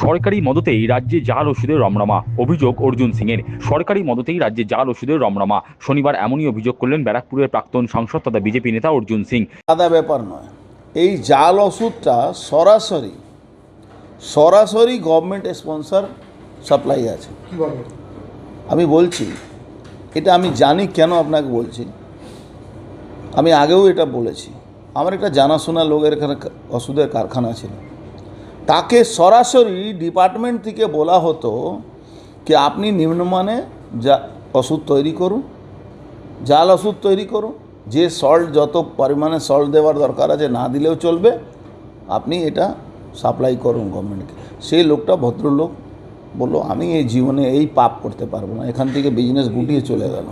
সরকারি মদতেই রাজ্যে জাল ওষুধের রমরমা অভিযোগ অর্জুন সিংয়ের। সরকারি মদতেই রাজ্যে জাল ওষুধের রমরমা। শনিবার এমনই অভিযোগ করলেন ব্যারাকপুরের প্রাক্তন সাংসদ তথা বিজেপি নেতা অর্জুন সিং। আলাদা ব্যাপার নয়। এই জাল ওষুধটা সরাসরি সরাসরি গভর্নমেন্ট স্পন্সর সাপ্লাই আছে। আমি বলছি এটা আমি জানি কেন আপনাকে বলছি। আমি আগেও এটা বলেছি। আমার একটা জানাশোনা লোকের এখানে কা- ওষুধের কারখানা ছিল। তাকে সরাসরি ডিপার্টমেন্ট থেকে বলা হতো কি আপনি নিম্নমানে যা ওষুধ তৈরি করুন, জাল ওষুধ তৈরি করুন, যে সল্ট যত পরিমাণে সল্ট দেওয়ার দরকার আছে না দিলেও চলবে, আপনি এটা সাপ্লাই করুন গভর্নমেন্টকে সেই লোকটা ভদ্রলোক বলল, আমি এই জীবনে এই পাপ করতে পারব না, এখান থেকে বিজনেস গুটিয়ে চলে গেল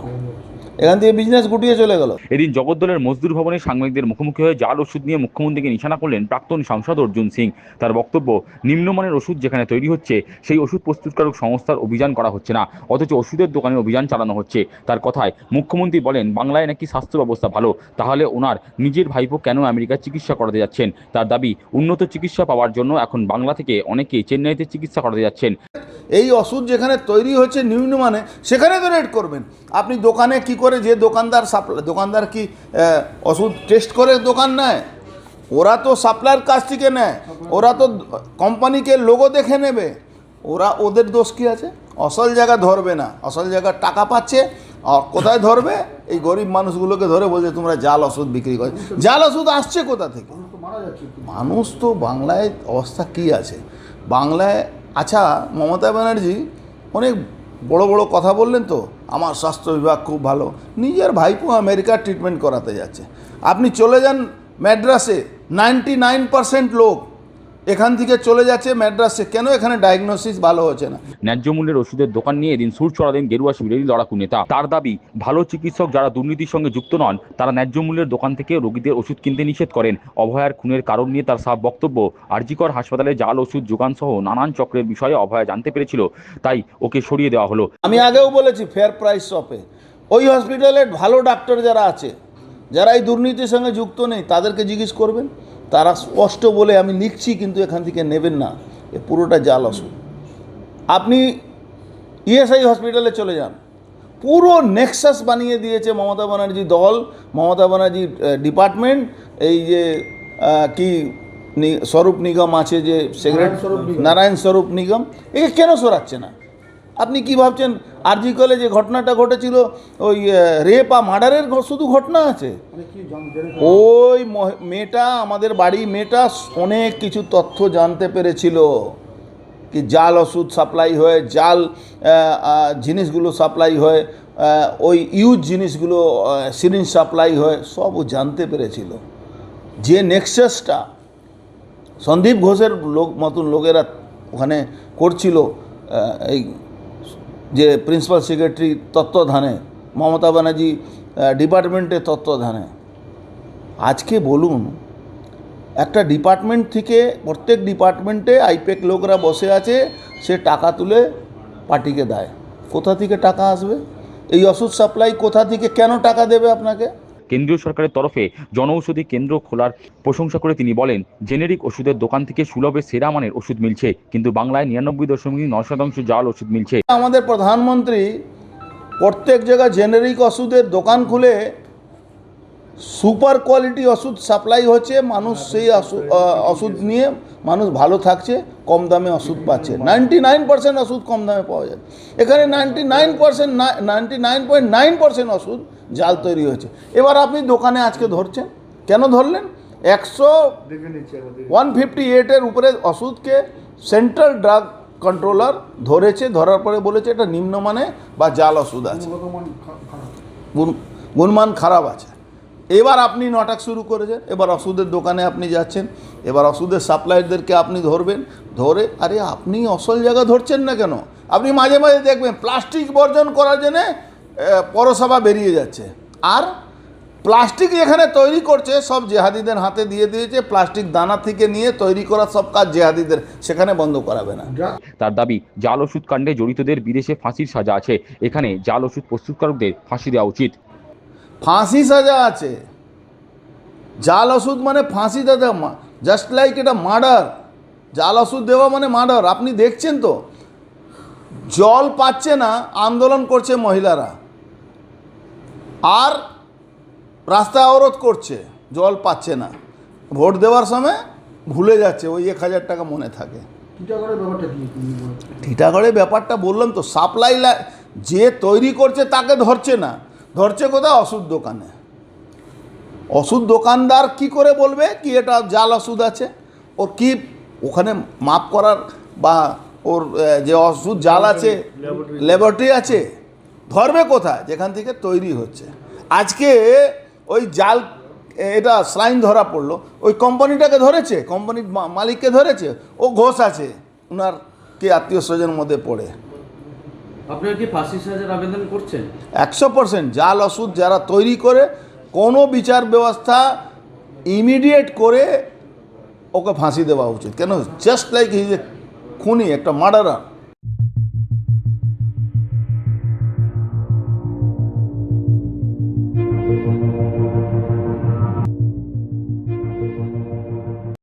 এখান থেকে বিজনেস গুটিয়ে চলে গেল। এদিন জগদ্দলের মজদুর ভবনে সাংবাদিকদের মুখোমুখি হয়ে জাল ওষুধ নিয়ে মুখ্যমন্ত্রীকে নিশানা করলেন প্রাক্তন সাংসদ অর্জুন সিং। তার বক্তব্য নিম্নমানের ওষুধ যেখানে তৈরি হচ্ছে সেই ওষুধ প্রস্তুতকারক সংস্থার অভিযান করা হচ্ছে না। অথচ ওষুধের দোকানে অভিযান চালানো হচ্ছে। তার কথায় মুখ্যমন্ত্রী বলেন বাংলায় নাকি স্বাস্থ্য ব্যবস্থা ভালো তাহলে ওনার নিজের ভাইপো কেন আমেরিকার চিকিৎসা করাতে যাচ্ছেন? তার দাবি উন্নত চিকিৎসা পাওয়ার জন্য এখন বাংলা থেকে অনেকেই চেন্নাইতে চিকিৎসা করাতে যাচ্ছেন। এই ওষুধ যেখানে তৈরি হচ্ছে নিম্নমানে সেখানে তো রেট করবেন। আপনি দোকানে কি করে যে দোকানদার সাপ্লাই দোকানদার কি ওষুধ টেস্ট করে দোকান নেয়? ওরা তো সাপ্লাইয়ের কাছ থেকে নেয়। ওরা তো কোম্পানিকে লোগো দেখে নেবে। ওরা ওদের দোষ কী আছে? অসল জায়গা ধরবে না। অসল জায়গা টাকা পাচ্ছে আর কোথায় ধরবে? এই গরিব মানুষগুলোকে ধরে বলছে, তোমরা জাল ওষুধ বিক্রি করে। জাল ওষুধ আসছে কোথা থেকে? মানুষ তো বাংলায় অবস্থা কি আছে? বাংলায় আচ্ছা মমতা ব্যানার্জি অনেক বড় বড় কথা বললেন তো। আমার স্বাস্থ্য বিভাগ খুব ভালো। নিজের ভাইপো আমেরিকার ট্রিটমেন্ট করাতে যাচ্ছে। আপনি চলে যান ম্যাড্রাসে নাইনটি নাইন লোক এখান থেকে চলে যাচ্ছে ম্যাড্রাসে। কেন এখানে ডায়াগনোসিস ভালো হচ্ছে না? ন্যায্য মূল্যের ওষুধের দোকান নিয়ে এদিন সুর চড়ালেন গেরুয়া শিবিরেরই লড়াকু নেতা। তার দাবি ভালো চিকিৎসক যারা দুর্নীতির সঙ্গে যুক্ত নন তারা ন্যায্য মূল্যের দোকান থেকে রোগীদের ওষুধ কিনতে নিষেধ করেন। অভয়ার খুনের কারণ নিয়ে তার সাফ বক্তব্য আরজিকর হাসপাতালে জাল ওষুধ যোগান সহ নানান চক্রের বিষয়ে অভয়া জানতে পেরেছিল। তাই ওকে সরিয়ে দেওয়া হলো। আমি আগেও বলেছি ফেয়ার প্রাইস শপে ওই হসপিটালে ভালো ডাক্তার যারা আছে যারা এই দুর্নীতির সঙ্গে যুক্ত নেই তাদেরকে জিজ্ঞেস করবেন। তারা স্পষ্ট বলে আমি লিখছি কিন্তু এখান থেকে নেবেন না। এ পুরোটা জাল ওষুধ আপনি ইএসআই হসপিটালে চলে যান। পুরো নেক্সাস বানিয়ে দিয়েছে মমতা ব্যানার্জি দল মমতা ব্যানার্জি ডিপার্টমেন্ট। এই যে কি স্বরূপ নিগম আছে যে সেক্রেটারি নারায়ণ স্বরূপ নিগম। একে কেন সরাচ্ছে না? আপনি কি ভাবছেন আরজি কলে যে ঘটনাটা ঘটেছিল ওই রেপ আর মার্ডারের শুধু ঘটনা আছে? ওই মহ- মেয়েটা আমাদের বাড়ি মেয়েটা অনেক কিছু তথ্য জানতে পেরেছিল কি জাল ওষুধ সাপ্লাই হয় জাল জিনিসগুলো সাপ্লাই হয় ওই ইউজ জিনিসগুলো সিরিঞ্জ সাপ্লাই হয় সব ও জানতে পেরেছিল। যে নেক্সাসটা সন্দীপ ঘোষের লোক মতন লোকেরা ওখানে করছিল এই যে প্রিন্সিপাল সেক্রেটারি তত্ত্বাবধানে মমতা ব্যানার্জি ডিপার্টমেন্টের তত্ত্বাবধানে আজকে বলুন, একটা ডিপার্টমেন্ট থেকে প্রত্যেক ডিপার্টমেন্টে আইপেক লোকরা বসে আছে, সে টাকা তুলে পার্টিকে দেয়। কোথা থেকে টাকা আসবে? এই ওষুধ সাপ্লাই কোথা থেকে, কেন টাকা দেবে আপনাকে? কেন্দ্রীয় সরকারের তরফে জনঔষধি কেন্দ্র খোলার প্রশংসা করে তিনি বলেন, জেনেরিক ওষুধের দোকান থেকে সুলভে সেরা মানের ওষুধ মিলছে, কিন্তু বাংলায় নিরানব্বই দশমিক নয় শতাংশ জাল ওষুধ মিলছে। আমাদের প্রধানমন্ত্রী প্রত্যেক জায়গায় জেনেরিক ওষুধের দোকান খুলে সুপার কোয়ালিটি ওষুধ সাপ্লাই হচ্ছে, মানুষ সেই ওষুধ নিয়ে মানুষ ভালো থাকছে, কম দামে ওষুধ পাচ্ছে। নাইনটি নাইন পার্সেন্ট ওষুধ কম দামে পাওয়া যায়। এখানে ninety nine percent ninety nine point nine percent ওষুধ জাল তৈরি হয়েছে। এবার আপনি দোকানে আজকে ধরছেন। কেন ধরলেন? একশো ওয়ান ফিফটি এইটের উপরে ওষুধকে সেন্ট্রাল ড্রাগ কন্ট্রোলার ধরেছে ধরার পরে বলেছে এটা নিম্নমানে বা জাল ওষুধ আছে। গুণ গুণমান খারাপ আছে। এবার আপনি নাটক শুরু করেছেন। এবার ওষুধের দোকানে আপনি যাচ্ছেন। এবার ওষুধের সাপ্লায়ারদেরকে আপনি ধরবেন। ধরে আরে আপনি অসল জায়গা ধরছেন না কেন? আপনি মাঝে মাঝে দেখবেন প্লাস্টিক বর্জন করার জন্যে পৌরসভা বেরিয়ে যাচ্ছে। আর প্লাস্টিক যেখানে তৈরি করছে সব জেহাদিদের হাতে দিয়ে দিয়েছে। প্লাস্টিক দানা থেকে নিয়ে তৈরি করা সব কাজ জেহাদিদের সেখানে বন্ধ করাবে না। তার দাবি জাল ওষুধ কাণ্ডে জড়িতদের বিদেশে ফাঁসির সাজা আছে। এখানে জাল ওষুধ প্রস্তুতকারকদের ফাঁসি দেওয়া উচিত। ফাঁসি সাজা আছে। জাল ওষুধ মানে ফাঁসি দাদা জাস্ট লাইক এটা মার্ডার। জাল ওষুধ দেওয়া মানে মার্ডার। আপনি দেখছেন তো? জল পাচ্ছে না আন্দোলন করছে মহিলারা। আর রাস্তা অবরোধ করছে জল পাচ্ছে না। ভোট দেওয়ার সময় ভুলে যাচ্ছে ওই এক হাজার টাকা মনে থাকে। টিটাগড়ের ব্যাপারটা বললাম তো সাপ্লাই যে তৈরি করছে তাকে ধরছে না। ধরছে কোথায়? ওষুধ দোকানে। ওষুধ দোকানদার কি করে বলবে? কি এটা জাল ওষুধ আছে? ওর কি ওখানে মাপ করার বা ওর যে ওষুধ জাল আছে ল্যাবরেটরি আছে? ধরবে কোথায়? যেখান থেকে তৈরি হচ্ছে। আজকে ওই জাল এটা স্লাইন ধরা পড়ল। ওই কোম্পানিটাকে ধরেছে? কোম্পানির মালিককে ধরেছে? ও ঘোষ আছে। ওনার কে আত্মীয় স্বজনের মধ্যে পড়ে। আপনারা কি ফাঁসি সাজার আবেদন করছেন? একশো পার্সেন্ট জাল ওষুধ যারা তৈরি করে কোনো বিচার ব্যবস্থা ইমিডিয়েট করে ওকে ফাঁসি দেওয়া উচিত। কেন? জাস্ট লাইক হিজ এ খুনি একটা মার্ডারার